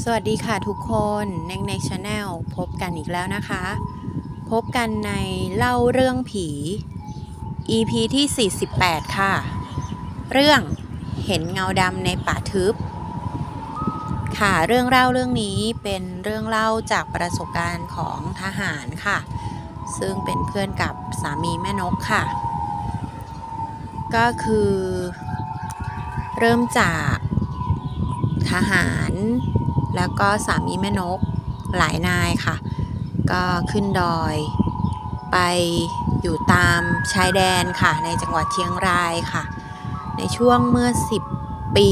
สวัสดีค่ะทุกคนเน็กเน็กชาแนลพบกันอีกแล้วนะคะ พบกันในเล่าเรื่องผี EP ที่ 48 ค่ะ เรื่องเห็นเงาดำในป่าทึบ ค่ะเรื่องเล่าเรื่องนี้เป็นเรื่องเล่าจากประสบการณ์ของทหารค่ะ ซึ่งเป็นเพื่อนกับสามีแม่นกค่ะ ก็คือ เริ่มจากทหาร แล้วก็สามีแม่นกหลายนายค่ะ ก็ขึ้นดอย ไปอยู่ตามชายแดนค่ะ ในจังหวัดเชียงรายค่ะ ในช่วงเมื่อ 10 ปี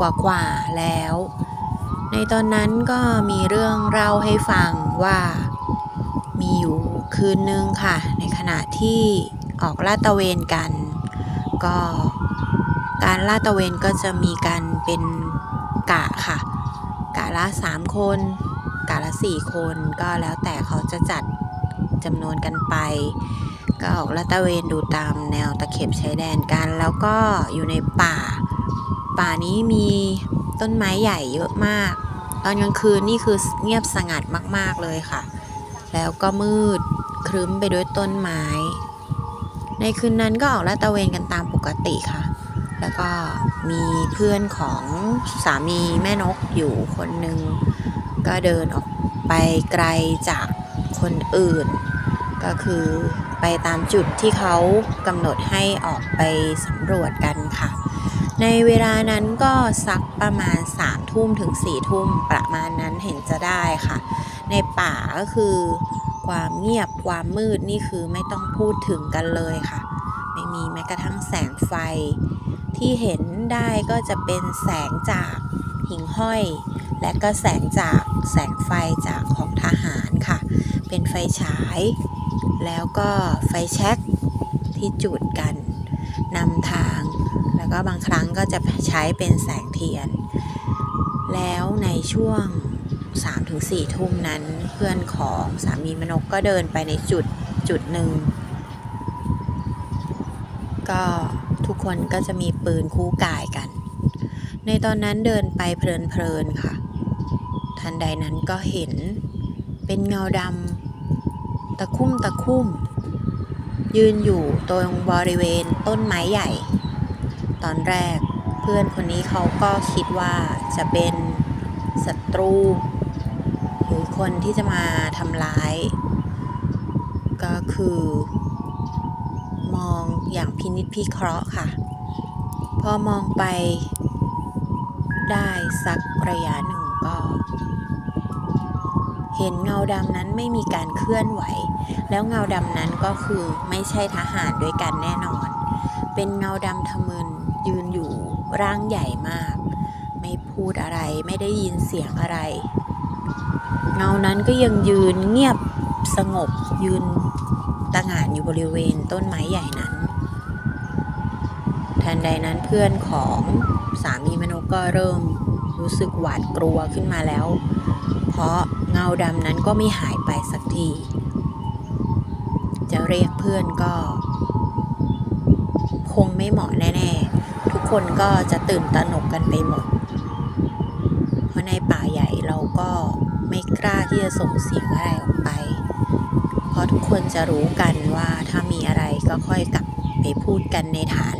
กว่าๆแล้ว ในตอนนั้นก็มีเรื่องเล่าให้ฟังว่ามีอยู่คืนนึงค่ะ ในขณะที่ออกลาดตระเวนกัน ก็การลาดตระเวนก็จะมีการเป็นกะค่ะ กะละ3คนกะละ4คนก็แล้วแต่เขาจะจัดจำนวนกันไป ก็ออกลาดตระเวนดูตามแนวตะเข็บชายแดนกัน แล้วก็อยู่ในป่า ป่านี้มีต้นไม้ใหญ่เยอะมาก ตอนกลางคืนนี่คือเงียบสงัดมาก ๆเลยค่ะ แล้วก็มืดครึ้มไปด้วยต้นไม้ ในคืนนั้นก็ออกลาดตระเวนกันตามปกติค่ะ แล้วก็มีเพื่อนของสามีแม่นกอยู่คนหนึ่งก็เดินออกไปไกลจากคนอื่น ก็คือไปตามจุดที่เขากำหนดให้ออกไปสำรวจกันค่ะ ในเวลานั้นก็สักประมาณ3ามทุ่มถึง4ี่ทุ่มประมาณนั้นเห็นจะได้ค่ะ ในป่าก็คือความเงียบความมืดนี่คือไม่ต้องพูดถึงกันเลยค่ะ ไม่มีแม้กระทั่งแสงไฟ ที่เห็นได้ก็จะเป็นแสงจากหิ่งห้อย และก็แสงจากแสงไฟจากของทหารค่ะ เป็นไฟฉาย แล้วก็ไฟแช็กที่จุดกันนำทาง แล้วก็บางครั้งก็จะใช้เป็นแสงเทียน แล้วในช่วง 3-4 ทุ่มนั้นเพื่อนของสามีมนกก็เดินไปในจุดจุดหนึ่งก็ ทุกคนก็จะมีปืนคู่กายกัน ในตอนนั้นเดินไปเพลินๆค่ะ ทันใดนั้นก็เห็นเป็นเงาดำตะคุ่มตะคุ่ม ยืนอยู่ตรงบริเวณต้นไม้ใหญ่ ตอนแรกเพื่อนคนนี้เขาก็คิดว่าจะเป็นศัตรู หรือคนที่จะมาทำร้าย ก็คือ องอย่างพินิจพิเคราะห์ค่ะ พอมองไปได้สักระยะหนึ่งก็ เห็นเงาดำนั้นไม่มีการเคลื่อนไหว แล้วเงาดำนั้นก็คือไม่ใช่ทหารด้วยกันแน่นอน เป็นเงาดำทะมึนยืนอยู่ร่างใหญ่มาก ไม่พูดอะไรไม่ได้ยินเสียงอะไร เงานั้นก็ยังยืนเงียบสงบยืน ตะหงานอยู่บริเวณต้นไม้ใหญ่นั้น ทันใดนั้นเพื่อนของสามีมนุษย์ก็เริ่มรู้สึกหวาดกลัวขึ้นมาแล้ว เพราะเงาดำนั้นก็ไม่หายไปสักที จะเรียกเพื่อนก็ คงไม่เหมาะแน่ ๆ ทุกคนก็จะตื่นตระหนกกันไปหมด เพราะในป่าใหญ่เราก็ไม่กล้าที่จะส่งเสียงอะไรออกไป ราะทุกคนจะรู้กันว่าถ้ามีอะไรก็ค่อยกลับไปพูดกันในฐาน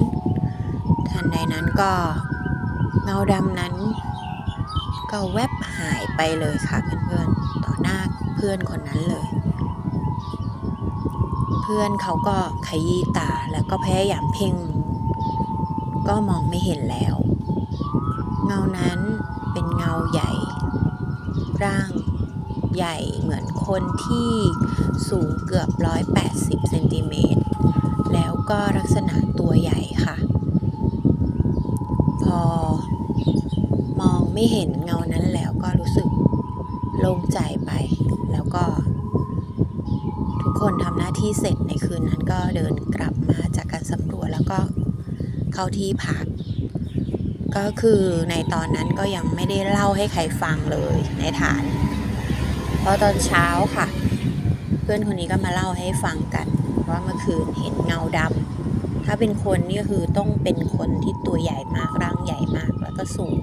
ทันใดนั้นก็เงาดำนั้น ก็แวบหายไปเลยค่ะเพื่อนๆ ต่อหน้าเพื่อนคนนั้นเลย เพื่อนเขาก็ขยี้ตาแล้วก็พยายามเพ่ง ก็มองไม่เห็นแล้ว เงานั้นเป็นเงาใหญ่ ร่าง ใหญ่เหมือนคนที่สูงเกือบ 180เซนติเมตร แล้วก็ลักษณะตัวใหญ่ค่ะ พอมองไม่เห็นเงานั้นแล้วก็รู้สึกโล่งใจไป แล้วก็ ทุกคนทำหน้าที่เสร็จในคืนนั้นก็เดินกลับมาจากการสำรวจแล้วก็เข้าที่พักก็คือในตอนนั้นก็ยังไม่ได้เล่าให้ใครฟังเลยในฐาน พราะตอนเช้าค่ะ เพื่อนคนนี้ก็มาเล่าให้ฟังกัน ว่าเมื่อคืนเห็นเงาดำถ้าเป็นคนนี่ก็คือต้องเป็นคนที่ตัวใหญ่มากร่างใหญ่มากแล้วก็สูง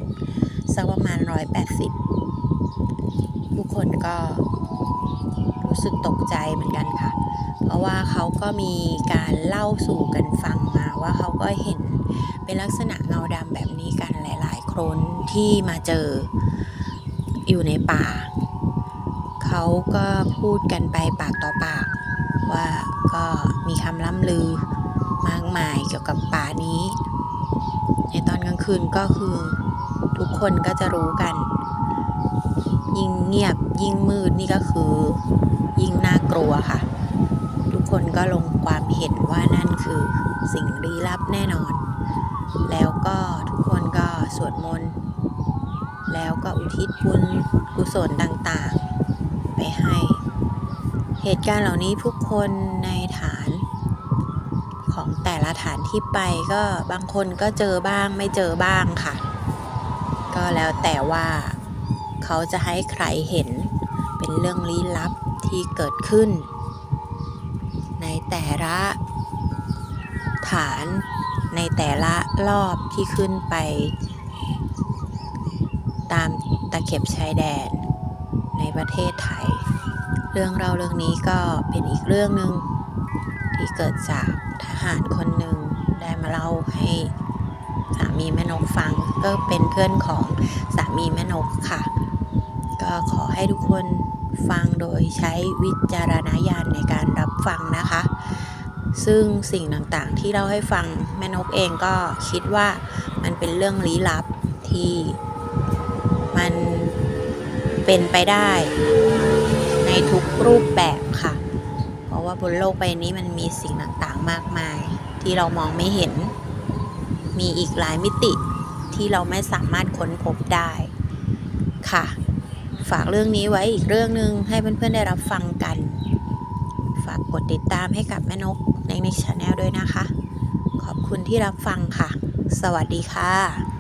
สักประมาณ180คนก็รู้สึกตกใจเหมือนกันค่ะ เพราะว่าเขาก็มีการเล่าสู่กันฟังมาว่าเขาก็เห็นเป็นลักษณะเงาดำแบบนี้กันหลาย ๆ คนที่มาเจออยู่ในป่า เขาก็พูดกันไปปากต่อปาก ว่าก็มีคำล่ำลือมากมายเกี่ยวกับป่านี้ ในตอนกลางคืนก็คือทุกคนก็จะรู้กัน ยิ่งเงียบยิ่งมืดนี่ก็คือยิ่งน่ากลัวค่ะ ทุกคนก็ลงความเห็นว่านั่นคือสิ่งลี้ลับแน่นอน แล้วก็ทุกคนก็สวดมนต์แล้วก็อุทิศบุญกุศลต่าง ไปให้ เหตุการณ์เหล่านี้ทุกคนในฐานของแต่ละฐานที่ไปก็บางคนก็เจอบ้างไม่เจอบ้างค่ะ ก็แล้วแต่ว่าเขาจะให้ใครเห็นเป็นเรื่องลี้ลับที่เกิดขึ้น ในแต่ละฐานในแต่ละรอบที่ขึ้นไป ตามตะเข็บชายแดน ในประเทศไทย เรื่องเราเรื่องนี้ก็เป็นอีกเรื่องหนึ่งที่เกิดจากทหารคนหนึ่งได้มาเล่าให้สามีแม่นกฟังก็เป็นเพื่อนของสามีแม่นกค่ะ ก็ขอให้ทุกคนฟังโดยใช้วิจารณญาณในการรับฟังนะคะ ซึ่งสิ่งต่างๆที่เล่าให้ฟังแม่นกเองก็คิดว่ามันเป็นเรื่องลี้ลับที่มัน เป็นไปได้ ในทุกรูปแบบค่ะ เพราะว่าบนโลกใบนี้มันมีสิ่งต่างๆมากมาย ที่เรามองไม่เห็น มีอีกหลายมิติที่เราไม่สามารถค้นพบได้ค่ะ ฝากเรื่องนี้ไว้อีกเรื่องหนึ่งให้เพื่อนๆได้รับฟังกัน ฝากกดติดตามให้กับแม่นกในในช anel ด้วยนะคะ ขอบคุณที่รับฟังค่ะ สวัสดีค่ะ